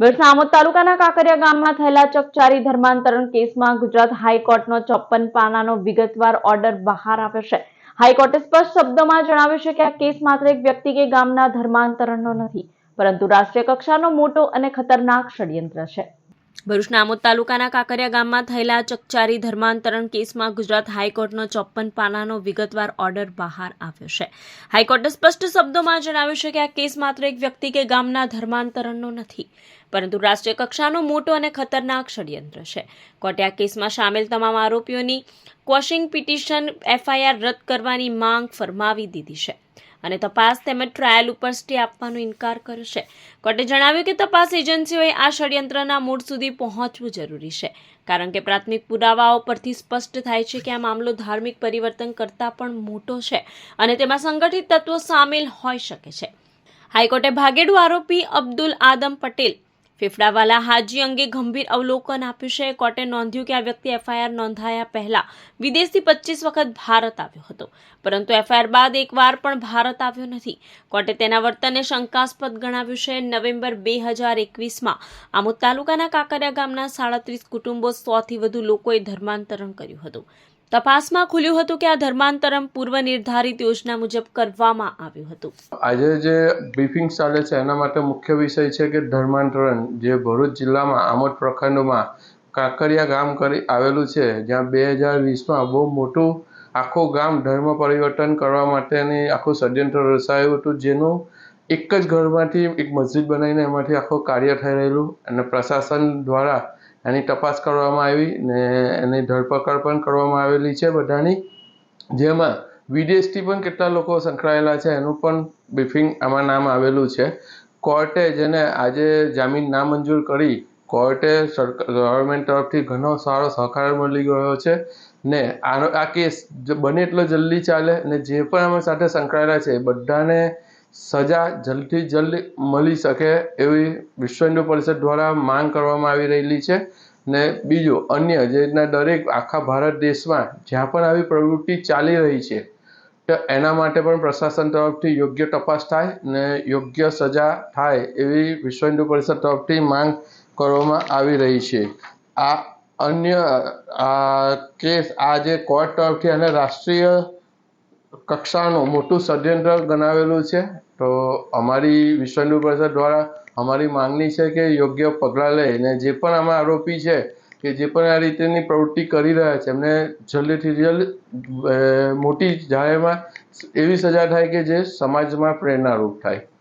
વર્ષના તાલુકાના કાંકરિયા ગામમાં થયેલા ચકચારી ધર્માંતરણ કેસમાં ગુજરાત હાઈકોર્ટનો ચોપન પાનાનો વિગતવાર ઓર્ડર બહાર આવ્યો છે. હાઈકોર્ટે સ્પષ્ટ શબ્દોમાં જણાવ્યું છે કે આ કેસ માત્ર એક વ્યક્તિ કે ગામના ધર્માંતરણનો નથી, પરંતુ રાષ્ટ્રીય કક્ષાનો મોટો અને ખતરનાક ષડયંત્ર છે. ભરૂચના આમોદ તાલુકાના કાંકરિયા ગામમાં થયેલા ચકચારી ધર્માંતરણ કેસમાં ગુજરાત હાઈકોર્ટનો ચોપ્પન પાનાનો વિગતવાર ઓર્ડર બહાર આવ્યો છે. હાઈકોર્ટે સ્પષ્ટ શબ્દોમાં જણાવ્યું છે કે આ કેસ માત્ર એક વ્યક્તિ કે ગામના ધર્માંતરણનો નથી, પરંતુ રાષ્ટ્રીય કક્ષાનો મોટો અને ખતરનાક ષડયંત્ર છે. કોર્ટે આ કેસમાં સામેલ તમામ આરોપીઓની ક્વોશિંગ પિટિશન એફઆઈઆર રદ કરવાની માંગ ફરમાવી દીધી છે. અને તપાસ તેમજ ટ્રાયલ ઉપર સ્ટે આપવાનો ઇનકાર કર્યો છે. કોર્ટે જણાવ્યું કે તપાસ એજન્સીઓએ આ ષડયંત્રના મૂળ સુધી પહોંચવું જરૂરી છે. કારણ કે પ્રાથમિક પુરાવાઓ પરથી સ્પષ્ટ થાય છે કે આ મામલો ધાર્મિક પરિવર્તન કરતાં પણ મોટો છે અને તેમાં સંગઠિત તત્વો સામેલ હોઈ શકે છે. હાઈકોર્ટે ભાગેડુ આરોપી અબ્દુલ આદમ પટેલ ફેફડાવાલા હાજી અંગે ગંભીર અવલોકન આપ્યું છે. કોર્ટે નોંધ્યું કે આ વ્યક્તિ એફઆઈઆર નોંધાયા પહેલા વિદેશથી પચીસ વખત ભારત આવ્યો હતો. પરંતુ એફઆઈઆર બાદ એકવાર પણ ભારત આવ્યો નથી. કોર્ટે તેના વર્તનને શંકાસ્પદ ગણાવ્યું છે. નવેમ્બર બે હજાર એકવીસમાં આમોદ તાલુકાના કાંકરિયા ગામના સાડત્રીસ કુટુંબો સોથી વધુ લોકોએ ધર્માંતરણ કર્યું હતું. તપાસમાં ખુલ્યું હતું કે આ ધર્માંતરણ પૂર્વ નિર્ધારિત યોજના મુજબ કરવામાં આવ્યું હતું. આજે જે બ્રીફિંગ ચાલે છે, એના માટે મુખ્ય વિષય છે કે ધર્માંતરણ. જે ભરૂચ જિલ્લામાં આમોદ પ્રખંડમાં કાંકરિયા ગામ કરી આવેલું છે, જ્યાં બે હજાર વીસમાં બહુ મોટું આખું ગામ ધર્મ પરિવર્તન કરવા માટેની આખું ષડયંત્ર રચાયું હતું, જેનું એક જ ઘરમાંથી એક મસ્જિદ બનાવીને એમાંથી આખું કાર્ય થઈ રહેલું અને પ્રશાસન દ્વારા એની તપાસ કરવામાં આવી ને એની ધરપકડ પણ કરવામાં આવેલી છે બધાની. જેમાં વિદેશથી પણ કેટલા લોકો સંકળાયેલા છે એનું પણ બ્રીફિંગ આમાં નામ આવેલું છે. કોર્ટે જેને આજે જામીન નામંજૂર કરી, કોર્ટે ગવર્મેન્ટ તરફથી ઘણો સારો સહકાર મળી ગયો છે ને આનો, આ કેસ બને એટલો જલ્દી ચાલે ને જે પણ આમાં સાથે સંકળાયેલા છે એ બધાને સજા જલ્દથી જલ્દ મળી શકે એવી વિશ્વ હિન્દુ પરિષદ દ્વારા માંગ કરવામાં આવી રહેલી છે. ને બીજું અન્ય જે રીતના દરેક આખા ભારત દેશમાં જ્યાં પણ આવી પ્રવૃત્તિ ચાલી રહી છે, તો એના માટે પણ પ્રશાસન તરફથી યોગ્ય તપાસ થાય ને યોગ્ય સજા થાય એવી વિશ્વ હિન્દુ પરિષદ તરફથી માંગ કરવામાં આવી રહી છે. આ અન્ય, આ કેસ આ જે કોર્ટ તરફથી અને રાષ્ટ્રીય કક્ષાનું મોટું ષડયંત્ર ગણાવેલું છે. તો અમારી વિશ્વ પરિષદ દ્વારા અમારી માંગણી છે કે યોગ્ય પગલાં લઈને જે પણ આમાં આરોપી છે કે જે પણ આ રીતેની પ્રવૃત્તિ કરી રહ્યા છે, એમને જલ્દીથી જલ્દ મોટી જાહેરમાં એવી સજા થાય કે જે સમાજમાં પ્રેરણારૂપ થાય.